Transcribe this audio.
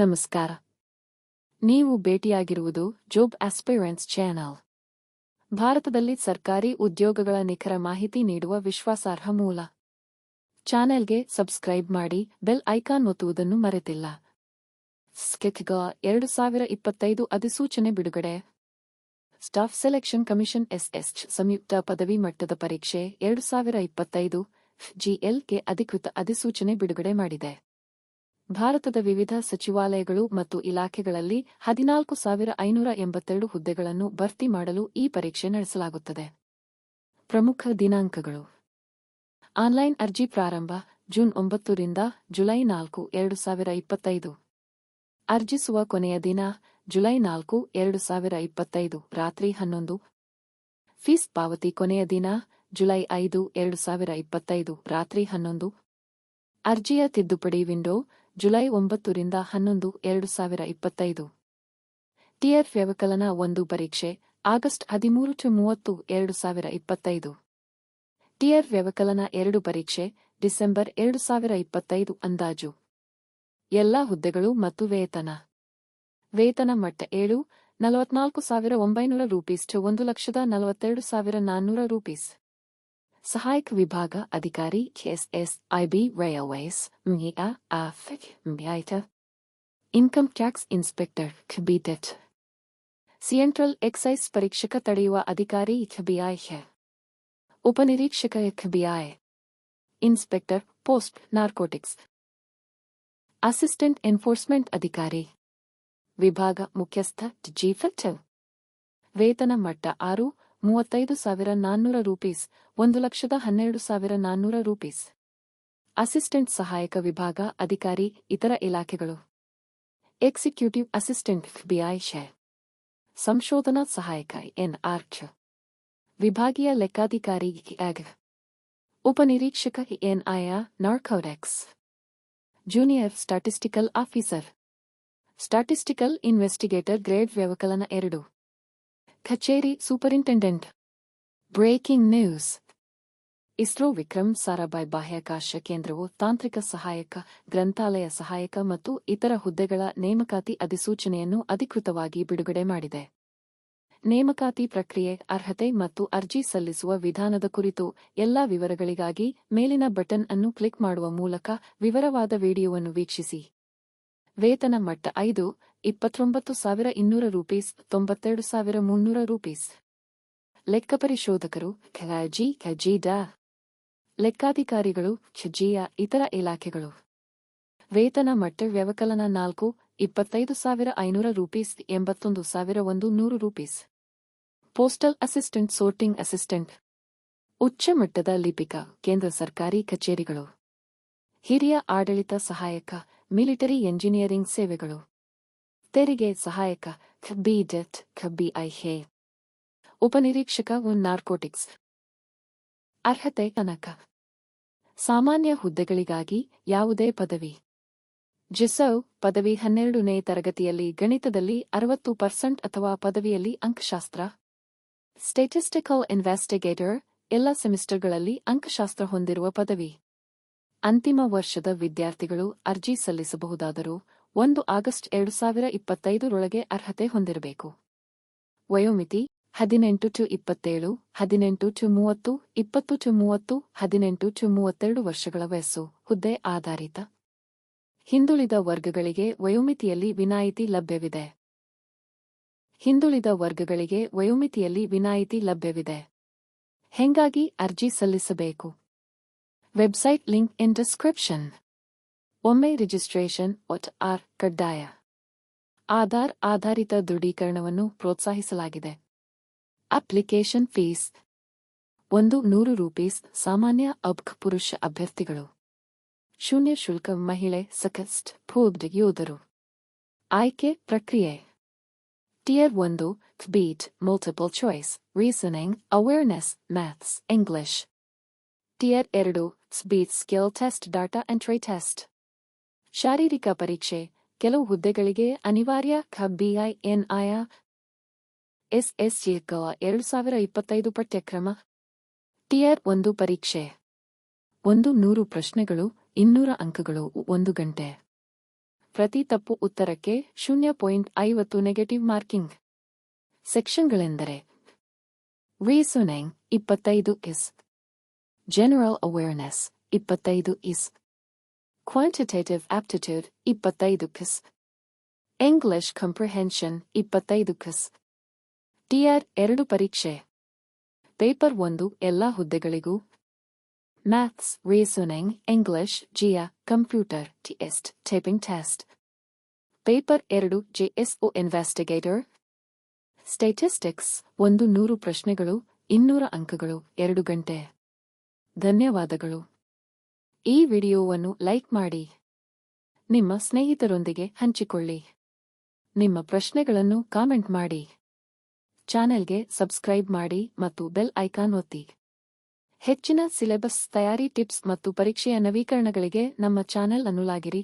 ನಮಸ್ಕಾರ. ನೀವು ಭೇಟಿಯಾಗಿರುವುದು ಜೋಬ್ aspirants channel ಭಾರತದಲ್ಲಿ ಸರ್ಕಾರಿ ಉದ್ಯೋಗಗಳ ನಿಖರ ಮಾಹಿತಿ ನೀಡುವ ವಿಶ್ವಾಸಾರ್ಹ ಮೂಲ. ಚಾನೆಲ್ಗೆ ಸಬ್ಸ್ಕ್ರೈಬ್ ಮಾಡಿ ಬೆಲ್ ಐಕಾನ್ ಒತ್ತುವುದನ್ನು ಮರೆತಿಲ್ಲ. ಸ್ಕೆಕ್ಗ ಎರಡು ಸಾವಿರ ಇಪ್ಪತ್ತೈದು ಅಧಿಸೂಚನೆ ಬಿಡುಗಡೆ. ಸ್ಟಾಫ್ ಸೆಲೆಕ್ಷನ್ ಕಮಿಷನ್ ಎಸ್ಎಸ್ ಸಂಯುಕ್ತ ಪದವಿ ಮಟ್ಟದ ಪರೀಕ್ಷೆ ಎರಡು ಸಾವಿರ ಇಪ್ಪತ್ತೈದು ಜಿಎಲ್ಗೆ ಅಧಿಕೃತ ಅಧಿಸೂಚನೆ ಬಿಡುಗಡೆ ಮಾಡಿದೆ. ಭಾರತದ ವಿವಿಧ ಸಚಿವಾಲಯಗಳು ಮತ್ತು ಇಲಾಖೆಗಳಲ್ಲಿ ಹದಿನಾಲ್ಕು ಸಾವಿರ ಐನೂರ ಎಂಬತ್ತೆರಡು ಹುದ್ದೆಗಳನ್ನು ಭರ್ತಿ ಮಾಡಲು ಈ ಪರೀಕ್ಷೆ ನಡೆಸಲಾಗುತ್ತದೆ. ಪ್ರಮುಖ ದಿನಾಂಕಗಳು. ಆನ್ಲೈನ್ ಅರ್ಜಿ ಪ್ರಾರಂಭ, ಜೂನ್ ಒಂಬತ್ತರಿಂದ ಜುಲೈ ನಾಲ್ಕು, ಎರಡು ಸಾವಿರ ಇಪ್ಪತ್ತೈದು. ಅರ್ಜಿಸುವ ಕೊನೆಯ ದಿನ, ಜುಲೈ ನಾಲ್ಕು, ಎರಡು ಸಾವಿರ ಇಪ್ಪತ್ತೈದು, ರಾತ್ರಿ ಹನ್ನೊಂದು. ಫೀಸ್ ಪಾವತಿ ಕೊನೆಯ ದಿನ, ಜುಲೈ ಐದು, ಎರಡು ಸಾವಿರ ಇಪ್ಪತ್ತೈದು, ರಾತ್ರಿ ಹನ್ನೊಂದು. ಅರ್ಜಿಯ ತಿದ್ದುಪಡಿ ವಿಂಡೋ ಜುಲೈ ಒಂಬತ್ತರಿಂದ ಹನ್ನೊಂದು, ಎರಡು ಸಾವಿರ ಇಪ್ಪತ್ತೈದು. ಟಿಆರ್ ವ್ಯವಕಲನ ಒಂದು ಪರೀಕ್ಷೆ, ಆಗಸ್ಟ್ ಹದಿಮೂರು ಟು ಮೂವತ್ತು, ಎರಡು ಸಾವಿರ ಇಪ್ಪತ್ತೈದು. ಟಿಆರ್ ವ್ಯವಕಲನ ಎರಡು ಪರೀಕ್ಷೆ, ಡಿಸೆಂಬರ್ ಎರಡು ಸಾವಿರ ಇಪ್ಪತ್ತೈದು ಅಂದಾಜು. ಎಲ್ಲಾ ಹುದ್ದೆಗಳು ಮತ್ತು ವೇತನ. ವೇತನ ಮಟ್ಟ ಏಳು, ನಲವತ್ನಾಲ್ಕು ಸಾವಿರ ಒಂಬೈನೂರ ರೂಪೀಸ್ ಟು ಒಂದು ಲಕ್ಷದ ನಲವತ್ತೆರಡು ಸಾವಿರ ನಾನ್ನೂರ ರೂಪೀಸ್. ಸಹಾಯಕ ವಿಭಾಗ ಅಧಿಕಾರಿ ಕೆಎಸ್ಎಸ್ ಐಬಿ ರೈಲ್ವೇಸ್ ಮಿಯಾ ಆಫಿಕ್ ಮ್ಯಾಯ್ಟ ಇನ್ಕಮ್ ಟ್ಯಾಕ್ಸ್ ಇನ್ಸ್ಪೆಕ್ಟರ್ ಖಬಿಟೆಟ್ ಸೆಂಟ್ರಲ್ ಎಕ್ಸೈಸ್ ಪರೀಕ್ಷಕ ತಡೆಯುವ ಅಧಿಕಾರಿ ಖಬಿಐ ಉಪನಿರೀಕ್ಷಕ ಖಬಿಐ inspector post narcotics assistant enforcement ಅಧಿಕಾರಿ ವಿಭಾಗ ಮುಖ್ಯಸ್ಥ ಜಿಫೆಕ್ಟಿವ್ ವೇತನ ಮಟ್ಟ ಆರು ಮೂವತ್ತೈದು ಸಾವಿರ ನಾನ್ನೂರ ರೂಪೀಸ್, ಒಂದು ಲಕ್ಷದ ಹನ್ನೆರಡು ಸಾವಿರ ನಾನ್ನೂರ ರೂಪೀಸ್. ಅಸಿಸ್ಟೆಂಟ್ ಸಹಾಯಕ ವಿಭಾಗ, ಅಧಿಕಾರಿ, ಇತರ ಇಲಾಖೆಗಳು. ಎಕ್ಸಿಕ್ಯೂಟಿವ್ ಅಸಿಸ್ಟೆಂಟ್ ಬಿಐ ಶೆ. ಸಂಶೋಧನಾ ಸಹಾಯಕ, ಎನ್. ಆರ್ಚ್. ವಿಭಾಗೀಯ ಲೆಕ್ಕಾಧಿಕಾರಿ ಎಗ್ ಉಪನಿರೀಕ್ಷಕ ಎನ್ಐಯ ನಾರ್ಕೌರೆಕ್ಸ್ junior statistical officer. Statistical investigator, grade ವ್ಯವಕಲನ ಎರಡು. ಕಚೇರಿ superintendent. Breaking news. ISRO Vikram Sarabhai ಬಾಹ್ಯಾಕಾಶ ಕೇಂದ್ರವು ತಾಂತ್ರಿಕ ಸಹಾಯಕ, ಗ್ರಂಥಾಲಯ ಸಹಾಯಕ ಮತ್ತು ಇತರ ಹುದ್ದೆಗಳ ನೇಮಕಾತಿ ಅಧಿಸೂಚನೆಯನ್ನು ಅಧಿಕೃತವಾಗಿ ಬಿಡುಗಡೆ ಮಾಡಿದೆ. ನೇಮಕಾತಿ ಪ್ರಕ್ರಿಯೆ, ಅರ್ಹತೆ ಮತ್ತು ಅರ್ಜಿ ಸಲ್ಲಿಸುವ ವಿಧಾನದ ಕುರಿತು ಎಲ್ಲಾ ವಿವರಗಳಿಗಾಗಿ ಮೇಲಿನ ಬಟನ್ ಅನ್ನು ಕ್ಲಿಕ್ ಮಾಡುವ ಮೂಲಕ ವಿವರವಾದ ವಿಡಿಯೋವನ್ನು ವೀಕ್ಷಿಸಿ. ವೇತನ ಮಟ್ಟ ಐದು, ಇಪ್ಪತ್ತೊಂಬತ್ತು ಸಾವಿರ ಇನ್ನೂರ ರೂಪೀಸ್, ತೊಂಬತ್ತೆರಡು ಸಾವಿರ ಮುನ್ನೂರ ರೂಪೀಸ್. ಲೆಕ್ಕ ಪರಿಶೋಧಕರು ಖಜಿ ಖಜೀಡಾ. ಲೆಕ್ಕಾಧಿಕಾರಿಗಳು ಖಜಿಯ ಇತರ ಇಲಾಖೆಗಳು. ವೇತನ ಮಟ್ಟ ವ್ಯವಕಲನ ನಾಲ್ಕು, ಇಪ್ಪತ್ತೈದು ಸಾವಿರ ಐನೂರ ರೂಪೀಸ್, ಎಂಬತ್ತೊಂದು ಸಾವಿರ ಒಂದು ನೂರು rupees. Postal assistant, sorting assistant. ಉಚ್ಚ ಮಟ್ಟದ ಲಿಪಿಕ, ಕೇಂದ್ರ ಸರ್ಕಾರಿ ಕಚೇರಿಗಳು. ಹಿರಿಯ ಆಡಳಿತ ಸಹಾಯಕ ಮಿಲಿಟರಿ ಎಂಜಿನಿಯರಿಂಗ್ ಸೇವೆಗಳು. ತೆರಿಗೆ ಸಹಾಯಕ ಖಬ್ಬಿ ಡೆತ್ ಖಬ್ಬಿ ಐ ಹೇ. ಉಪನಿರೀಕ್ಷಕ ನಾರ್ಕೋಟಿಕ್ಸ್. ಅರ್ಹತೆ ಕನಕ. ಸಾಮಾನ್ಯ ಹುದ್ದೆಗಳಿಗಾಗಿ ಯಾವುದೇ ಪದವಿ. ಜಿಸೌ ಪದವಿ ಹನ್ನೆರಡನೇ ತರಗತಿಯಲ್ಲಿ ಗಣಿತದಲ್ಲಿ ಅರವತ್ತು ಪರ್ಸೆಂಟ್ ಅಥವಾ ಪದವಿಯಲ್ಲಿ ಅಂಕಶಾಸ್ತ್ರ. ಸ್ಟೇಟಿಸ್ಟಿಕಲ್ ಇನ್ವೆಸ್ಟಿಗೇಟರ್ ಎಲ್ಲ ಸೆಮಿಸ್ಟರ್ಗಳಲ್ಲಿ ಅಂಕಶಾಸ್ತ್ರ ಹೊಂದಿರುವ ಪದವಿ. ಅಂತಿಮ ವರ್ಷದ ವಿದ್ಯಾರ್ಥಿಗಳು ಅರ್ಜಿ ಸಲ್ಲಿಸಬಹುದಾದರೂ ಒಂದು ಆಗಸ್ಟ್ ಎರಡು ಸಾವಿರ ಇಪ್ಪತ್ತೈದರೊಳಗೆ ಅರ್ಹತೆ ಹೊಂದಿರಬೇಕು. ವಯೋಮಿತಿ ಹದಿನೆಂಟು ಟು ಇಪ್ಪತ್ತೇಳು, ಹದಿನೆಂಟು ಟು ಮೂವತ್ತು, ಇಪ್ಪತ್ತು ಟು ಮೂವತ್ತು, ಹದಿನೆಂಟು ಟು ಮೂವತ್ತೆರಡು ವರ್ಷಗಳ ವಯಸ್ಸು, ಹುದ್ದೆ ಆಧಾರಿತ. ಹಿಂದುಳಿದ ವರ್ಗಗಳಿಗೆ ವಯೋಮಿತಿಯಲ್ಲಿ ವಿನಾಯಿತಿ ಲಭ್ಯವಿದೆ. ಹಿಂದುಳಿದ ವರ್ಗಗಳಿಗೆ ವಯೋಮಿತಿಯಲ್ಲಿ ವಿನಾಯಿತಿ ಲಭ್ಯವಿದೆ. ಹೆಂಗಾಗಿ ಅರ್ಜಿ ಸಲ್ಲಿಸಬೇಕು? ವೆಬ್ಸೈಟ್ ಲಿಂಕ್ ಇನ್ ಡಿಸ್ಕ್ರಿಪ್ಷನ್ ಒಮ್ಮೆ ರಿಜಿಸ್ಟ್ರೇಷನ್ ಒಟ್ ಆರ್ ಕಡ್ಡಾಯ. ಆಧಾರ್ ಆಧಾರಿತ ದೃಢೀಕರಣವನ್ನು ಪ್ರೋತ್ಸಾಹಿಸಲಾಗಿದೆ. ಅಪ್ಲಿಕೇಶನ್ ಫೀಸ್ ಒಂದು ನೂರು ರೂಪೀಸ್ ಸಾಮಾನ್ಯ ಅಬ್ಖ್ ಪುರುಷ ಅಭ್ಯರ್ಥಿಗಳು. ಶೂನ್ಯ ಶುಲ್ಕ ಮಹಿಳೆ ಸಕಸ್ಟ್ ಫೂಬ್ಡ್ ಯೋಧರು. ಆಯ್ಕೆ ಪ್ರಕ್ರಿಯೆ. ಟಿಯರ್ ಒಂದು beet multiple choice reasoning awareness maths English tier ಎರಡು ಸ್ಬೀಟ್ skill test data entry test ಶಾರೀರಿಕ ಪರೀಕ್ಷೆ, ಕೆಲವು ಹುದ್ದೆಗಳಿಗೆ ಅನಿವಾರ್ಯ ಖಬಿಐ ಎನ್ಐಯ. ಎಸ್ಎಸ್ಜಿಗಳ ಎರಡು ಸಾವಿರ ಇಪ್ಪತ್ತೈದು ಪಠ್ಯಕ್ರಮ. ಟಿಯರ್ ಒಂದು ಪರೀಕ್ಷೆ. ಒಂದು ನೂರು ಪ್ರಶ್ನೆಗಳು, ಇನ್ನೂರ ಅಂಕಗಳು, ಒಂದು ಗಂಟೆ. ಪ್ರತಿ ತಪ್ಪು ಉತ್ತರಕ್ಕೆ ಶೂನ್ಯ ಪಾಯಿಂಟ್ ಐವತ್ತು ನೆಗೆಟಿವ್ ಮಾರ್ಕಿಂಗ್. ಸೆಕ್ಷನ್ಗಳೆಂದರೆ, ರೀಸನಿಂಗ್ ಇಪ್ಪತ್ತೈದು ಇಸ್ ಜನರಲ್ ಅವೇರ್ನೆಸ್ ಇಪ್ಪತ್ತೈದು ಇಸ್ ಕ್ವಾಂಟಿಟೇಟಿವ್ ಆಪ್ಟಿಟ್ಯೂಡ್ ಇಪ್ಪತ್ತೈದು ಕಿಸ್ ಇಂಗ್ಲಿಷ್ ಕಂಪ್ರಿಹೆನ್ಷನ್ ಇಪ್ಪತ್ತೈದು ಕಿಸ್ ಟಿಆರ್ ಎರಡು ಪರೀಕ್ಷೆ. ಪೇಪರ್ ಒಂದು, ಎಲ್ಲಾ ಹುದ್ದೆಗಳಿಗೂ. ಮ್ಯಾಥ್ಸ್ ರೀಸನಿಂಗ್ ಇಂಗ್ಲಿಷ್ ಜಿಯಾ computer test typing test paper ಎರಡು ಜೆಎಸ್ಒ ಇನ್ವೆಸ್ಟಿಗೇಟರ್ ಸ್ಟೇಟಿಸ್ಟಿಕ್ಸ್ ಒಂದು ನೂರು ಪ್ರಶ್ನೆಗಳು, ಇನ್ನೂರ ಅಂಕಗಳು, ಎರಡು ಗಂಟೆ. ಧನ್ಯವಾದಗಳು. ಈ ವಿಡಿಯೋವನ್ನು ಲೈಕ್ ಮಾಡಿ. ನಿಮ್ಮ ಸ್ನೇಹಿತರೊಂದಿಗೆ ಹಂಚಿಕೊಳ್ಳಿ. ನಿಮ್ಮ ಪ್ರಶ್ನೆಗಳನ್ನು ಕಾಮೆಂಟ್ ಮಾಡಿ. ಚಾನೆಲ್ಗೆ ಸಬ್ಸ್ಕ್ರೈಬ್ ಮಾಡಿ ಮತ್ತು ಬೆಲ್ ಐಕಾನ್ ಒತ್ತಿ. ಹೆಚ್ಚಿನ ಸಿಲೆಬಸ್ ತಯಾರಿ ಟಿಪ್ಸ್ ಮತ್ತು ಪರೀಕ್ಷೆಯ ನವೀಕರಣಗಳಿಗೆ ನಮ್ಮ ಚಾನೆಲ್ ಅನುಲಾಗಿರಿ